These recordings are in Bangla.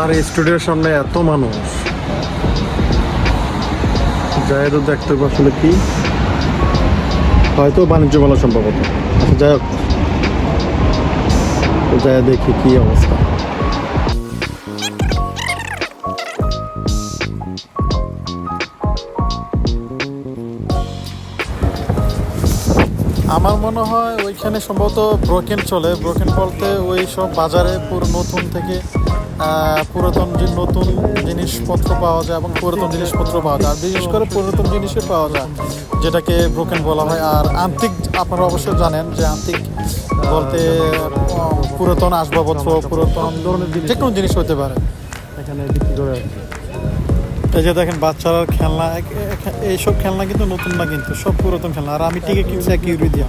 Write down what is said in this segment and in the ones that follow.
আর এই স্টুডিওর সামনে এত মানুষ। জায়গা দেখতে আসলে কি। হয়তো বাণিজ্য মেলা সম্ভবত। আচ্ছা যাই হোক। যাই দেখি কি অবস্থা। আমার মনে হয় ওইখানে সম্ভবত ব্রোকেন চলে। ব্রোকেন বলতে ওই সব বাজারে পুরো নতুন থেকে পুরাতন যে নতুন জিনিসপত্র পাওয়া যায় এবং পুরাতন জিনিসপত্র পাওয়া যায়। আর বিশেষ করে পুরাতন জিনিসই পাওয়া যায় যেটাকে ব্রোকেন বলা হয়। আর আন্তিক আপনারা অবশ্যই জানেন যে আন্তিক বলতে পুরাতন আসবাবপত্র পুরাতন ধরনের যে কোনো জিনিস হতে পারে। এখানে বিক্রি করে এই যে দেখেন বাচ্চারা খেলনা এইসব খেলনা কিন্তু নতুন না কিন্তু সব পুরাতন খেলনা। আর আমি টিকিট কিনছি এক ইউরো দিয়া।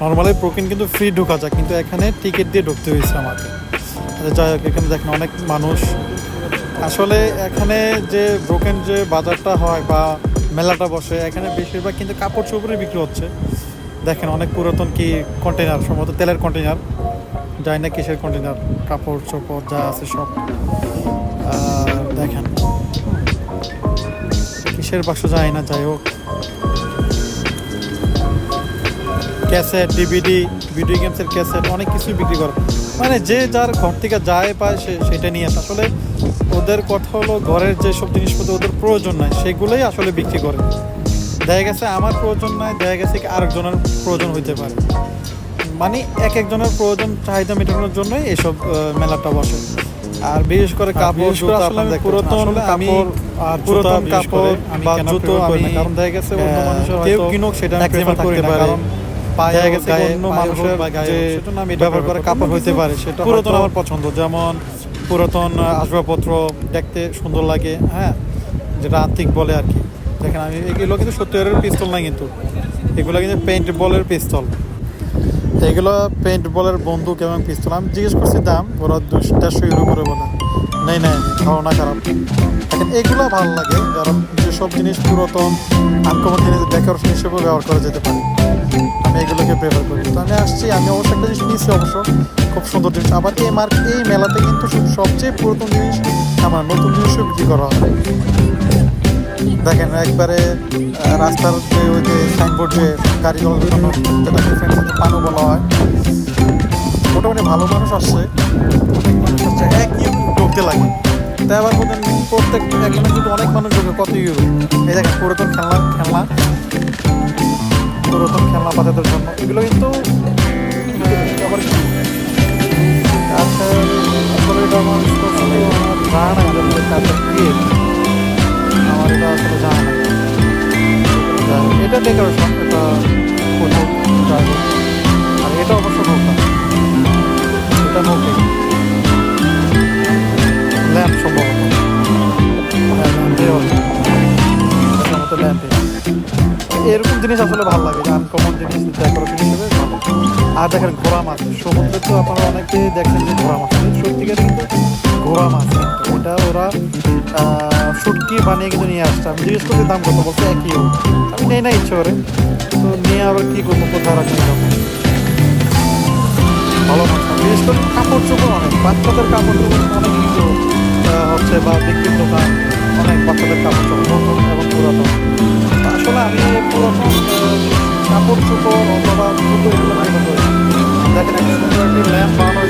নর্মালি প্রোকিন কিন্তু ফ্রি ঢোকা যায় কিন্তু এখানে টিকিট দিয়ে ঢুকতে হয়েছে আমাকে। যাই হোক, এখানে দেখেন অনেক মানুষ। আসলে এখানে যে ব্রোকেন যে বাজারটা হয় বা মেলাটা বসে, এখানে বেশিরভাগ কিন্তু কাপড় চোপড়ই বিক্রি হচ্ছে। দেখেন অনেক পুরাতন কি কন্টেনার সম্ভবত তেলের কন্টেনার যাই না কিসের কন্টেনার কাপড় চোপড় যা আছে সব। দেখেন। কিসের বাক্স যায় না, যাই হোক। ক্যাসেট ডিভিডি ভিডিও গেমসের ক্যাসেট অনেক কিছুই বিক্রি করে। মানে যে যার ঘর থেকে যায় পায় সে সেটা নিয়ে আসে। আসলে ওদের কথা হলো ঘরের যেসব জিনিসপত্র ওদের প্রয়োজন নাই সেগুলোই আসলে বিক্রি করে। দেখা গেছে আমার প্রয়োজন নাই দেখা গেছে কি আরেকজনের প্রয়োজন হইতে পারে। মানে এক একজনের প্রয়োজন চাহিদা মেটানোর জন্যই এইসব মেলাটা বসে। আর বিশেষ করে কাপড় পুরাতন আমি কাপড় আর পুরাতন কাপড় বা জুতো আমি কারণ দেখা গেছে অন্য কেউ কিনুক সেটা আমি পারে। পায়ে গায়ে- অন্য মানুষের যে ব্যবহার prefer কাপড় হইতে পারে সেটা পুরাতন আমার পছন্দ। যেমন পুরাতন আসবাবপত্র দেখতে সুন্দর লাগে হ্যাঁ? যেটা আর্থিক বলে আর কি। দেখেন আমি এগুলো কিন্তু সত্যিকারের পিস্তল না কিন্তু। এগুলো কিন্তু পেইন্ট বলের পিস্তল। এগুলো পেইন্ট বলের বন্দুক এবং পিস্তল। আমি জিজ্ঞেস করছি দাম ওরা দুশো দেড়শো ইউরো করে বলে। নেই নেই ধারণা খারাপ। দেখেন এগুলো ভালো লাগে কারণ যেসব জিনিস পুরাতন আনকমন জিনিস ডেকোরেশন হিসেবে ব্যবহার করা যেতে পারে। আমি এগুলোকে প্রেফার করি। তো আমি আসছি, আমি অবশ্য একটা জিনিস নিয়েছি অবশ্য, খুব সুন্দর জিনিস। আবার এই মার্কেট এই মেলাতে কিন্তু সবচেয়ে পুরাতন জিনিস আমার নতুন জিনিসও বিক্রি করা হয়। দেখেন, একবারে রাস্তার যে ওই যে সাইনবোর্ড যে জন্য, যেটাকে ফ্রেন্ডসে পানও বলা হয়। মোটামুটি ভালো মানুষ আসছে। অনেক মানুষ আসছে এক ইউরো ঢুকতে লাগে। তাই আবার প্রত্যেক, এখানে যদি অনেক মানুষ ঢুকে, কত ইউরো? এই দেখেন, পুরাতন খেলনা খেলনা। বাচ্চাদের জন্য। এগুলো কিন্তু আমার এটা আসলে জানা নাই এটা ডেকোরেশন এটা প্রচুর আর এটা অবশ্য নৌকা। এটা নৌকে। ল্যাম্প সম্ভবত। এরকম জিনিস আসলে ভালো লাগে আনকমন জিনিস ডেকোরেশন হিসেবে আর দেখেন ঘোড়া মাছ, সমুদ্রে তো আপনারা অনেকে দেখেন যে ঘোড়া মাছ সত্যিকার কিন্তু ঘোড়া মাছ ওটা ওরা শুটকি বানিয়ে কিন্তু নিয়ে আসছে। আমি জিজ্ঞেস করছি, দাম কত? বলছে একই আমি নেই না, ইচ্ছে করে। তো নিয়ে আবার কী করব কোথাও তখন ভালো মাছ। বিশেষ করে, কাপড় চোপড় অনেক, বাচ্চাদের কাপড় চোপড় অনেক কিছু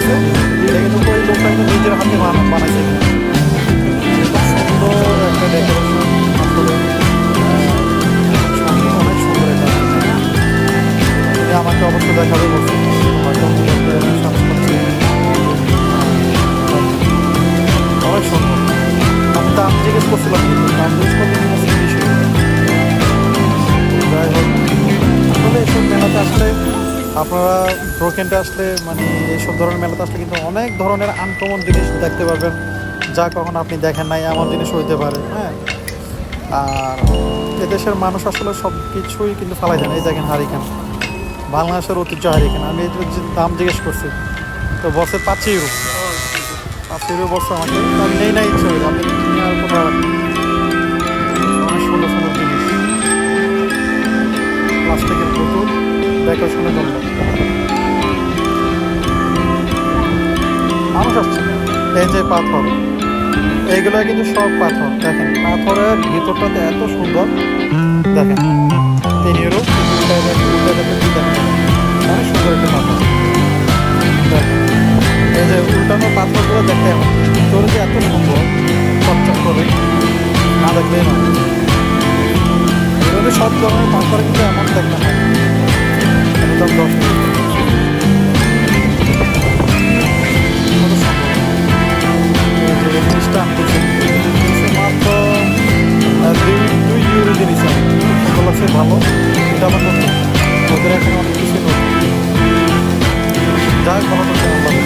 হয়েছে এটা কিন্তু ওই লোকটা কিন্তু নিজের হাতে বানা- বানাইছে। সুন্দর একটা ডেকোরেশন আসলে আমাকে অবশ্যই দেখাবে বলছে। আপনারা ব্রোকেনটা আসলে মানে এইসব ধরনের মেলাতে আসলে কিন্তু অনেক ধরনের আনকমন জিনিস দেখতে পারবেন, যা কখন আপনি দেখেন নাই, এমন জিনিস হইতে পারে হ্যাঁ? আর এদেশের মানুষ আসলে সব কিছুই কিন্তু ফালাই যায় না। এই দেখেন হারিকেন বাংলাদেশের ঐতিহ্য হারিকেন আমি এটার দাম জিজ্ঞেস করছি, তো বসে পাঁচ ইউরো পাঁচ ইউরো বসে আমাকে। আমি নেই না ইচ্ছে সুন্দর সুন্দর জিনিস। প্লাস্টিকের ডেকোরেশনের জন্য মানুষ আসছে এই যে পাথর, এইগুলো কিন্তু সব পাথর, দেখেন। পাথরের ভিতরটাতে এত সুন্দর, দেখেন। তিন ইউরো অনেক সুন্দর একটা পাথর। এই যে উল্টানো পাথরগুলো দেখে এমন। ভিতরে যে এত সুন্দর, চকচক করে, না দেখলেই নয়। এগুলো সব ধরনের পাথর কিন্তু এমন দেখতে হয়। অবশ্যই ভালো এটা আমার ওদের এখন অনেক কিছু যাই ভালো করতে